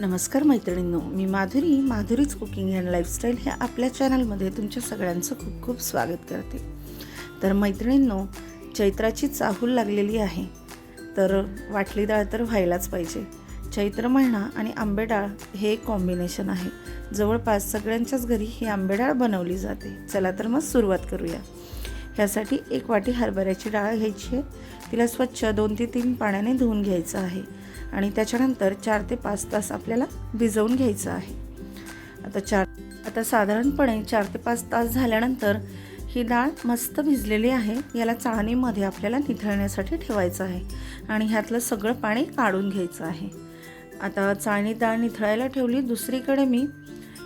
नमस्कार मैत्रिणींनो मी माधुरी माधुरीच कुकिंग अँड लाईफस्टाईल ह्या आपल्या चॅनलमध्ये तुमच्या सगळ्यांचं खूप खूप स्वागत करते. तर मैत्रिणींनो चैत्राची चाहूल लागलेली आहे तर वाटली डाळ तर व्हायलाच पाहिजे. चैत्र महिना आणि आंबे डाळ हे एक कॉम्बिनेशन आहे. जवळपास सगळ्यांच्याच घरी ही आंबे डाळ बनवली जाते. चला तर मग सुरुवात करूया. ह्यासाठी एक वाटी हरभऱ्याची डाळ घ्यायची आहे. तिला स्वच्छ दोन ते तीन पाण्याने धुवून घ्यायचं आहे. आणि त्याच्यानंतर चार ते पाच तास आपल्याला भिजवून घ्यायचं आहे. आता चार आता साधारणपणे चार ते पाच तास झाल्यानंतर ही डाळ मस्त भिजलेली आहे. याला चाळणीमध्ये आपल्याला निथळण्यासाठी ठेवायचं आहे आणि ह्यातलं सगळं पाणी काढून घ्यायचं आहे. आता चाळणी डाळ निथळायला ठेवली. दुसरीकडे मी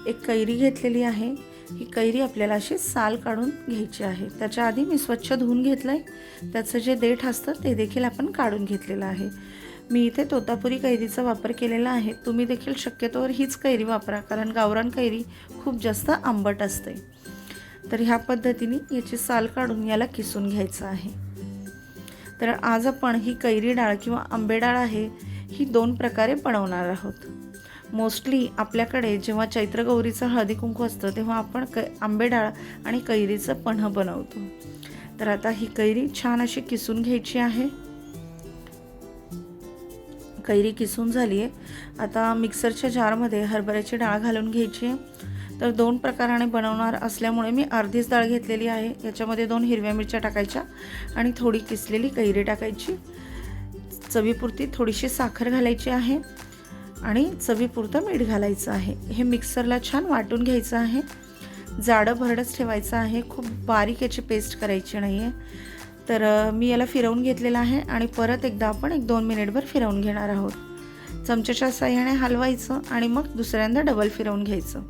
एक कैरी घेतलेली आहे. ही कैरी आपल्याला अशी साल काढून घ्यायची आहे. त्याच्या आधी मी स्वच्छ धुवून घेतलं आहे त्याचं जे देठ असतं ते देखील आपण काढून घेतलेलं आहे. मी इथे तोतापुरी कैरीचा वापर केलेला आहे. तुम्ही देखील शक्यतोवर हीच कैरी वापरा कारण गावरान कैरी खूप जास्त आंबट असते. तर ह्या पद्धतीने याची साल काढून याला किसून घ्यायचं आहे. तर आज आपण ही कैरी डाळ किंवा आंबे डाळ आहे ही दोन प्रकारे बनवणार आहोत. मोस्टली आपल्याकडे जेव्हा चैत्रगौरीचं हळदी कुंकू असतं तेव्हा आपण क आंबे डाळ आणि कैरीचं पन्ह बनवतो. तर आता ही कैरी छान अशी किसून घ्यायची आहे. कैरी किसून झाली आहे. आता मिक्सरच्या जारमध्ये हरभऱ्याची डाळ घालून घ्यायची आहे. तर दोन प्रकाराने बनवणार असल्यामुळे मी अर्धीच डाळ घेतलेली आहे. याच्यामध्ये दोन हिरव्या मिरच्या टाकायच्या आणि थोडी किसलेली कैरी टाकायची. चवीपुरती थोडीशी साखर घालायची आहे आणि चवीपुरतं मीठ घालायचं आहे. हे मिक्सरला छान वाटून घ्यायचं आहे. जाडं भरडंच ठेवायचं आहे. खूप बारीक याची पेस्ट करायची नाही आहे तर मी याला फिरवून घेतलेलं आहे आणि परत एकदा आपण एक दोन मिनिटभर फिरवून घेणार आहोत. चमच्याच्या साह्याने हलवायचं आणि मग दुसऱ्यांदा डबल फिरवून घ्यायचं.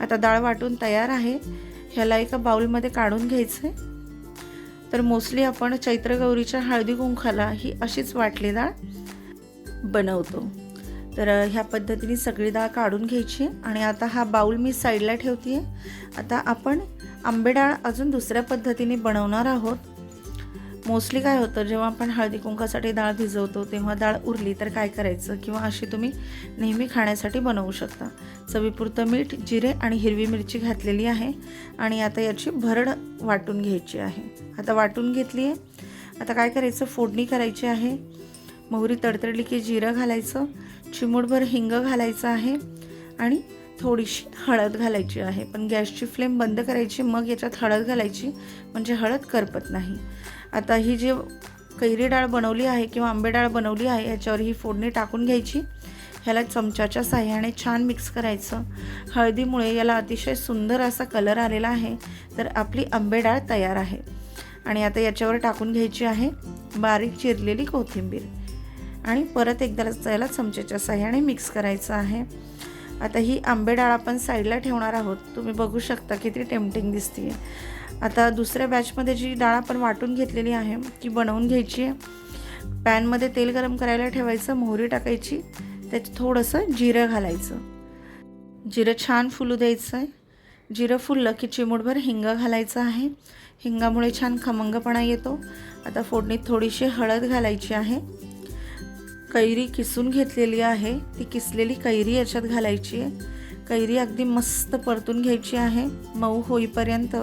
आता डाळ वाटून तयार आहे. ह्याला एका बाउलमध्ये काढून घ्यायचं आहे तर मोस्टली आपण चैत्रगौरीच्या हळदी कुंखाला ही अशीच वाटली डाळ बनवतो. तर ह्या पद्धतीने सगळी डाळ काढून घ्यायची आणि आता हा बाऊल मी साईडला ठेवते आहे आता आपण आंबे डाळ अजून दुसऱ्या पद्धतीने बनवणार आहोत. मोस्टली काय होतं जेव्हा आपण हळदी कुंकासाठी डाळ भिजवतो तेव्हा डाळ उरली तर काय करायचं? किंवा अशी तुम्ही नेहमी खाण्यासाठी बनवू शकता. चवीपुरतं मीठ जिरे आणि हिरवी मिरची घातलेली आहे आणि आता याची भरड वाटून घ्यायची आहे. आता वाटून घेतली आहे. आता काय करायचं? फोडणी करायची आहे. मोहरी तडतडली की जिरं घालायचं. चिमूटभर हिंग घालायचं आहे आणि थोडीशी हळद घालायची आहे. पण गॅसची फ्लेम बंद करायची. मग याच्यात हळद घालायची. म्हणजे हळद करपत नाही. आता ही जी कैरी डाळ बनवली आहे किंवा आंबे डाळ बनवली आहे याच्यावर ही फोडणी टाकून घ्यायची. ह्याला चमच्याच्या साह्याने छान मिक्स करायचं. हळदीमुळे याला अतिशय सुंदर असा कलर आलेला आहे. तर आपली आंबे डाळ तयार आहे. आणि आता याच्यावर टाकून घ्यायची आहे बारीक चिरलेली कोथिंबीर. आणि परत एकदा याला चमच्याच्या साह्याने मिक्स करायचं आहे. आता ही आंबे डाळ आपण साईडला ठेवणार आहोत. तुम्ही बघू शकता किती टेम्पटिंग दिसते आहे आता दुसऱ्या बॅचमध्ये जी डाळ आपण वाटून घेतलेली आहे ती बनवून घ्यायची आहे. पॅनमध्ये तेल गरम करायला ठेवायचं मोहरी टाकायची त्यात थोडंसं जिरं घालायचं. जिरं छान फुलू द्यायचं आहे जिरं फुललं की चिमूटभर हिंग घालायचं आहे. हिंगामुळे छान खमंगपणा येतो. आता फोडणीत थोडीशी हळद घालायची आहे. कैरी किसून घेतलेली आहे. ती किसलेली कैरी याच्यात घालायची आहे. कैरी अगदी मस्त परतून घ्यायची आहे. मऊ होईपर्यंत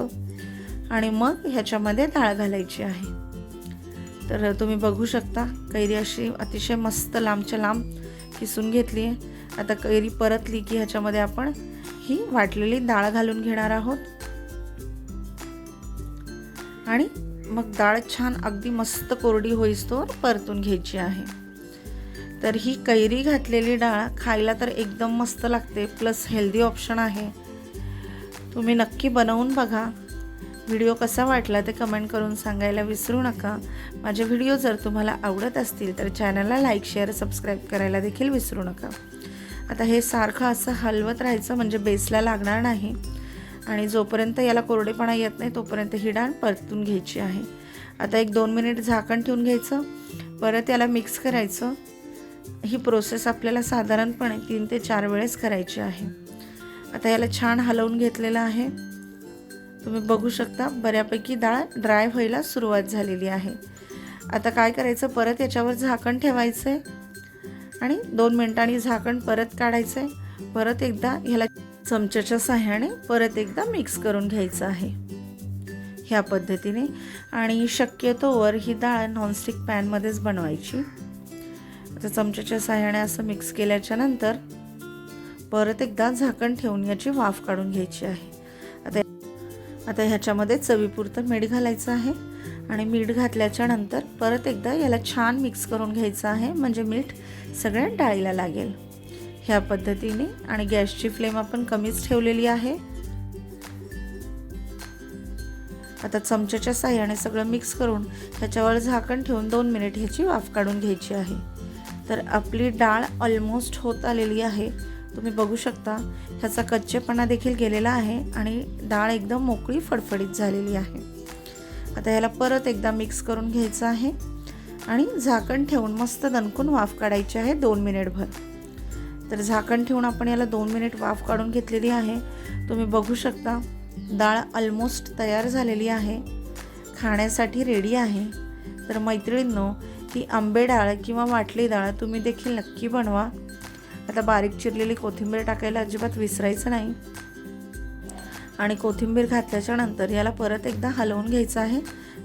आणि मग ह्याच्यामध्ये डाळ घालायची आहे. तर तुम्ही बघू शकता कैरी अशी अतिशय मस्त लांबच्या लांब किसून घेतली आहे. आता कैरी परतली की ह्याच्यामध्ये आपण ही वाटलेली डाळ घालून घेणार आहोत. आणि मग डाळ छान अगदी मस्त कोरडी होईस्तोवर परतून घ्यायची आहे. तर ही कैरी घातलेली डाळ खायला तर एकदम मस्त लागते प्लस हेल्दी ऑप्शन आहे. तुम्ही नक्की बनवून बघा. व्हिडिओ कसा वाटला ते कमेंट करून सांगायला विसरू नका. माझे व्हिडिओ जर तुम्हाला आवडत असतील तर चॅनलला लाईक शेअर सबस्क्राईब करायला देखील विसरू नका. आता हे सारखं असं हलवत राहायचं म्हणजे बेसला लागणार नाही. आणि जोपर्यंत याला कोरडेपणा येत नाही तोपर्यंत ही डाळ परतून घ्यायची आहे. आता एक दोन मिनिट झाकण ठेवून घ्यायचं. परत याला मिक्स करायचं. ही प्रोसेस आपल्याला साधारणपणे तीन ते चार वेळेस करायची आहे. आता याला छान हलवून घेतलेलं आहे. तुम्ही बघू शकता बऱ्यापैकी डाळ ड्राय व्हायला सुरुवात झालेली आहे. आता काय करायचं? परत याच्यावर झाकण ठेवायचं आहे आणि दोन मिनिटांनी झाकण परत काढायचं आहे परत एकदा ह्याला चमच्याच्या साह्याने परत एकदा मिक्स करून घ्यायचं आहे. ह्या पद्धतीने. आणि शक्यतोवर ही डाळ नॉनस्टिक पॅनमध्येच बनवायची. आता चमच्याच्या साह्याने असं मिक्स केल्याच्यानंतर परत एकदा झाकण ठेवून याची वाफ काढून घ्यायची आहे. आता ह्याच्यामध्ये चवीपुरतं मीठ घालायचं आहे. आणि मीठ घातल्याच्या नंतर परत एकदा याला छान मिक्स करून घ्यायचं आहे. म्हणजे मीठ सगळ्या डाळीला लागेल. ह्या पद्धतीने आणि गॅसची फ्लेम आपण कमीच ठेवलेली आहे. आता चमच्याच्या साह्याने सगळं मिक्स करून ह्याच्यावर झाकण ठेवून दोन मिनिट ह्याची वाफ काढून घ्यायची आहे. तर आपली डाळ ऑलमोस्ट होत आलेली आहे. तुम्ही बघू शकता ह्याचा कच्चेपणा देखील गेलेला आहे आणि डाळ एकदम मोकळी फडफडीत झालेली आहे. आता ह्याला परत एकदा मिक्स करून घ्यायचं आहे आणि झाकण ठेवून मस्त दणकून वाफ काढायची आहे दोन मिनिटभर. तर झाकण ठेवून आपण याला दोन मिनिट वाफ काढून घेतलेली आहे. तुम्ही बघू शकता डाळ ऑलमोस्ट तयार झालेली आहे. खाण्यासाठी रेडी आहे. तर मैत्रिणींनो ही आंबे डाळ किंवा वाटली डाळ तुम्ही देखील नक्की बनवा. आता बारीक चिरलेली कोथिंबीर टाकायला अजिबात विसरायचं नाही. आणि कोथिंबीर घातल्याच्या नंतर याला परत एकदा हलवून घ्यायचं आहे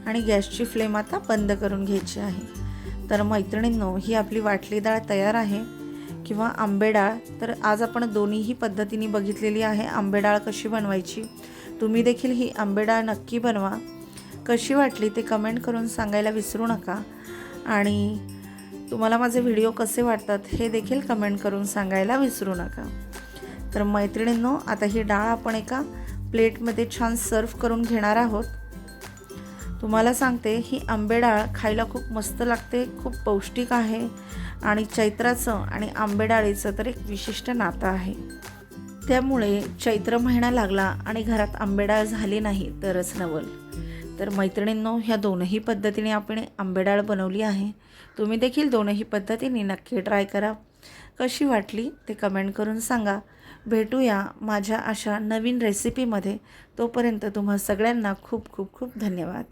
आणि गॅसची फ्लेम आता बंद करून घ्यायची आहे. तर मैत्रिणींनो ही आपली वाटली डाळ तयार आहे किंवा आंबे डाळ? तर आज आपण दोन्हीही पद्धतीने बघितलेली आहे आंबे डाळ कशी बनवायची. तुम्ही देखील ही आंबे डाळ नक्की बनवा. कशी वाटली ते कमेंट करून सांगायला विसरू नका. आणि तुम्हाला माझे व्हिडिओ कसे वाटतात हे देखील कमेंट करून सांगायला विसरू नका. तर मैत्रिणींनो आता ही डाळ आपण एका प्लेटमध्ये छान सर्व करून घेणार आहोत. तुम्हाला सांगते ही आंबे डाळ खायला खूप मस्त लागते खूप पौष्टिक आहे आणि चैत्राचं आणि आंबे डाळीचं तर एक विशिष्ट नातं आहे. त्यामुळे चैत्र महिना लागला आणि घरात आंबेडाळ झाली नाही तरच नवल. तर मैत्रिणींनो ह्या दोनही पद्धतीने आपण आंबेडाळ बनवली आहे. तुम्ही देखील दोनही पद्धतीने नक्की ट्राय करा. कशी वाटली ते कमेंट करून सांगा. भेटूया माझ्या अशा नवीन रेसिपीमध्ये तोपर्यंत तुम्हा सगळ्यांना खूप खूप खूप धन्यवाद.